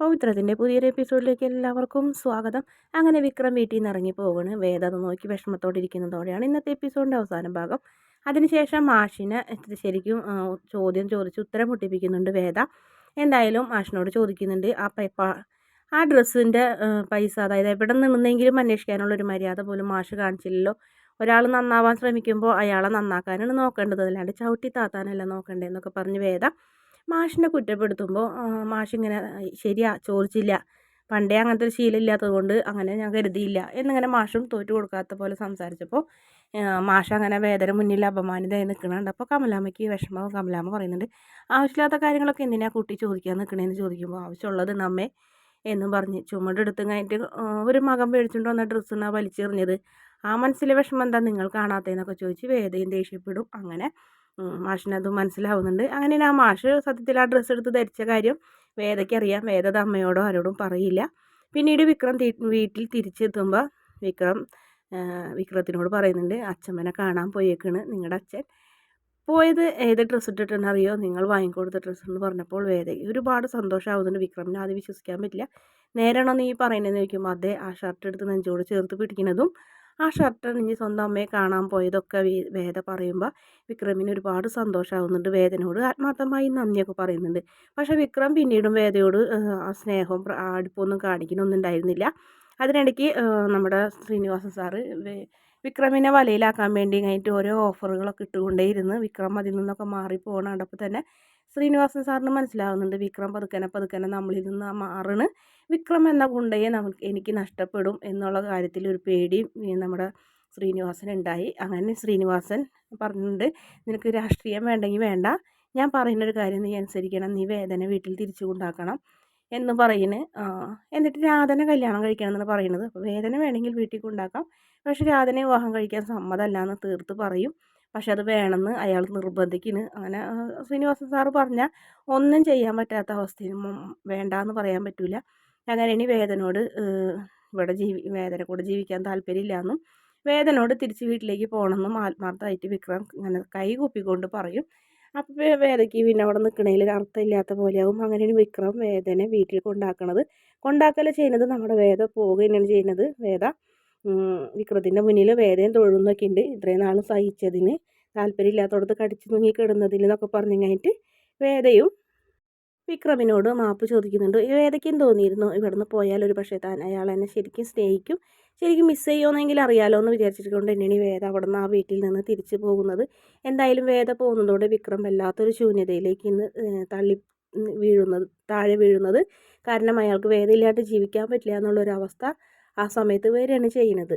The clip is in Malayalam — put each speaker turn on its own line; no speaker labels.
പവിത്രത്തിന്റെ പുതിയൊരു എപ്പിസോഡിലേക്ക് എല്ലാവർക്കും സ്വാഗതം. അങ്ങനെ വിക്രം വീട്ടിൽ നിന്ന് ഇറങ്ങി പോവുകയാണ്. അത് നോക്കി വിഷമത്തോടെ ഇരിക്കുന്നതോടെയാണ് ഇന്നത്തെ എപ്പിസോഡിന്റെ അവസാന ഭാഗം. അതിനുശേഷം മാഷിനെ ശരിക്കും ചോദ്യം ചോദിച്ച് ഉത്തരം പൊട്ടിപ്പിക്കുന്നുണ്ട് വേദ. എന്തായാലും മാഷിനോട് ചോദിക്കുന്നുണ്ട് ആ പൈപ്പ ആ ഡ്രസ്സിന്റെ പൈസ അതായത് എവിടെ നിന്നെങ്കിലും അന്വേഷിക്കാനുള്ളൊരു മര്യാദ പോലും മാഷ് കാണിച്ചില്ലല്ലോ. ഒരാൾ നന്നാവാൻ ശ്രമിക്കുമ്പോൾ അയാളെ നന്നാക്കാനാണ് നോക്കേണ്ടത്. അല്ലാണ്ട് ചവിട്ടി താത്താനല്ല നോക്കേണ്ടതെന്നൊക്കെ പറഞ്ഞ് വേദ മാഷിനെ കുറ്റപ്പെടുത്തുമ്പോൾ മാഷിങ്ങനെ ശരിയാ ചോദിച്ചില്ല. പണ്ടേ അങ്ങനത്തെ ഒരു ശീലം ഇല്ലാത്തത് കൊണ്ട് അങ്ങനെ ഞാൻ കരുതിയില്ല. എന്നിങ്ങനെ മാഷും തോറ്റു കൊടുക്കാത്ത പോലെ സംസാരിച്ചപ്പോൾ മാഷ അങ്ങനെ വേദന മുന്നിൽ അപമാനിതയായി നിൽക്കുന്നുണ്ട് അപ്പോൾ കമലാമ്മയ്ക്ക് വിഷമം. കമലാമ്മ പറയുന്നുണ്ട് ആവശ്യമില്ലാത്ത കാര്യങ്ങളൊക്കെ എന്തിനാ കുട്ടി ചോദിക്കാൻ നിൽക്കണേന്ന് ചോദിക്കുമ്പോൾ ആവശ്യമുള്ളത് നമ്മെ എന്നും പറഞ്ഞ് ചുമടെടുത്ത് കഴിഞ്ഞിട്ട് ഒരു മകം മേടിച്ചുകൊണ്ട് വന്ന ഡ്രസ്സ് വലിച്ചെറിഞ്ഞത്. ആ മനസ്സിലെ വിഷമം എന്താ നിങ്ങൾ കാണാത്തതെന്നൊക്കെ ചോദിച്ച് വേദയും ദേഷ്യപ്പെടും. അങ്ങനെ മാഷിനത് മനസ്സിലാവുന്നുണ്ട്. അങ്ങനെ ആ മാഷ് സത്യത്തിൽ ആ ഡ്രസ്സ് എടുത്ത് ധരിച്ച കാര്യം വേദയ്ക്ക് അറിയാം. വേദ അമ്മയോടോ ആരോടും പറയില്ല. പിന്നീട് വിക്രം വീട്ടിൽ തിരിച്ചെത്തുമ്പോൾ വിക്രം വിക്രത്തിനോട് പറയുന്നുണ്ട് അച്ഛമ്മനെ കാണാൻ പോയേക്കാണ് നിങ്ങളുടെ അച്ഛൻ. പോയത് ഏത് ഡ്രസ്സ് ഇട്ടിട്ടുണ്ടെന്നറിയോ നിങ്ങൾ വാങ്ങിക്കൊടുത്ത ഡ്രസ്സ് എന്ന് പറഞ്ഞപ്പോൾ വേദയ്ക്ക് ഒരുപാട് സന്തോഷമാവുന്നുണ്ട് വിക്രമിനെ. ആദ്യം വിശ്വസിക്കാൻ പറ്റില്ല. നേരാണോ നീ പറയുന്നതെന്ന് ചോദിക്കുമ്പോൾ അതേ ആ ഷർട്ട് എടുത്ത് നെഞ്ചോട് ചേർത്ത് പിടിക്കുന്നതും ആ ഷർട്ട് അണിഞ്ഞ് സ്വന്തം അമ്മയെ കാണാൻ പോയതൊക്കെ വേദ പറയുമ്പോൾ വിക്രമിന് ഒരുപാട് സന്തോഷമാകുന്നുണ്ട് വേദനയോട് ആത്മാർത്ഥമായി നന്ദിയൊക്കെ പറയുന്നുണ്ട്. പക്ഷേ വിക്രം പിന്നീടും വേദയോട് ആ സ്നേഹവും അടുപ്പമൊന്നും കാണിക്കുന്നൊന്നും ഉണ്ടായിരുന്നില്ല. അതിനിടയ്ക്ക് നമ്മുടെ ശ്രീനിവാസൻ സാറ് വിക്രമിനെ വലയിലാക്കാൻ വേണ്ടി കഴിഞ്ഞിട്ട് ഓരോ ഓഫറുകളൊക്കെ ഇട്ടുകൊണ്ടേയിരുന്നു. വിക്രം അതിൽ നിന്നൊക്കെ മാറി പോകണ തന്നെ ശ്രീനിവാസൻ സാറിന് മനസ്സിലാവുന്നുണ്ട്. വിക്രം പതുക്കനെ പതുക്കനെ നമ്മളിൽ നിന്ന് മാറണ്. വിക്രം എന്ന ഗുണ്ടയെ നമുക്ക് എനിക്ക് നഷ്ടപ്പെടും എന്നുള്ള കാര്യത്തിൽ ഒരു പേടിയും നമ്മുടെ ശ്രീനിവാസൻ ഉണ്ടായി. അങ്ങനെ ശ്രീനിവാസൻ പറഞ്ഞിട്ടുണ്ട് നിനക്ക് രാഷ്ട്രീയം വേണ്ടെങ്കിൽ വേണ്ട. ഞാൻ പറയുന്നൊരു കാര്യം നീ അനുസരിക്കണം. നീ വേദന വീട്ടിൽ തിരിച്ചു കൊണ്ടാക്കണം എന്ന് പറയുന്നത് എന്നിട്ട് രാധനെ കല്യാണം കഴിക്കണം എന്നാണ് പറയുന്നത്. അപ്പോൾ വേദന വേണമെങ്കിൽ വീട്ടിൽ കൊണ്ടാക്കാം. പക്ഷേ രാധനെ വിവാഹം കഴിക്കാൻ സമ്മതമല്ല എന്ന് തീർത്ത് പറയും. പക്ഷെ അത് വേണമെന്ന് അയാൾ നിർബന്ധിക്കുന്നു. അങ്ങനെ ശ്രീനിവാസൻ സാറ് പറഞ്ഞാൽ ഒന്നും ചെയ്യാൻ പറ്റാത്ത അവസ്ഥയിൽ വേണ്ടാന്ന് പറയാൻ പറ്റില്ല അങ്ങനെ ഇനി വേദനോട് ഇവിടെ ജീവി വേദന കൂടെ ജീവിക്കാൻ താല്പര്യമില്ല എന്നും വേദനോട് തിരിച്ച് വീട്ടിലേക്ക് പോകണമെന്നും ആത്മാർത്ഥമായിട്ട് വിക്രം ഇങ്ങനെ കൈ കൂപ്പിക്കൊണ്ട് പറയും. അപ്പോൾ വേദയ്ക്ക് പിന്നെ അവിടെ നിൽക്കണതിൽ അർത്ഥമില്ലാത്ത പോലെയാവും. അങ്ങനെയാണ് വിക്രം വേദനെ വീട്ടിൽ കൊണ്ടാക്കണത്. കൊണ്ടാക്കല ചെയ്യുന്നത് നമ്മുടെ വേദ പോവുക ചെയ്യുന്നത്. വേദ വിക്രത്തിന്റെ മുന്നിൽ വേദന തൊഴുന്നൊക്കെ ഉണ്ട്. ഇത്രയും നാളും സഹിച്ചതിന് താല്പര്യമില്ലാത്തടത്ത് കടിച്ചു തൂങ്ങി കിടന്നതിൽ എന്നൊക്കെ പറഞ്ഞു കഴിഞ്ഞിട്ട് വേദയും വിക്രമിനോട് മാപ്പ് ചോദിക്കുന്നുണ്ട്. വേദയ്ക്കും തോന്നിയിരുന്നു? ഇവിടുന്ന് പോയാൽ ഒരു പക്ഷേ താൻ അയാൾ എന്നെ ശരിക്കും സ്നേഹിക്കും ശരിക്കും മിസ് ചെയ്യുമെന്നെങ്കിൽ അറിയാലോ എന്ന് വിചാരിച്ചിട്ടുണ്ട് തന്നെയാണ് വേദ. അവിടെ നിന്ന് ആ വീട്ടിൽ നിന്ന് തിരിച്ചു പോകുന്നത് എന്തായാലും വേദ പോകുന്നതോടെ വിക്രം വല്ലാത്തൊരു ശൂന്യതയിലേക്ക് ഇന്ന് തള്ളി വീഴുന്നത് താഴെ വീഴുന്നത്. കാരണം അയാൾക്ക് വേദയില്ലാണ്ട് ജീവിക്കാൻ പറ്റില്ല എന്നുള്ളൊരവസ്ഥ ആ സമയത്ത് വരികയാണ് ചെയ്യുന്നത്.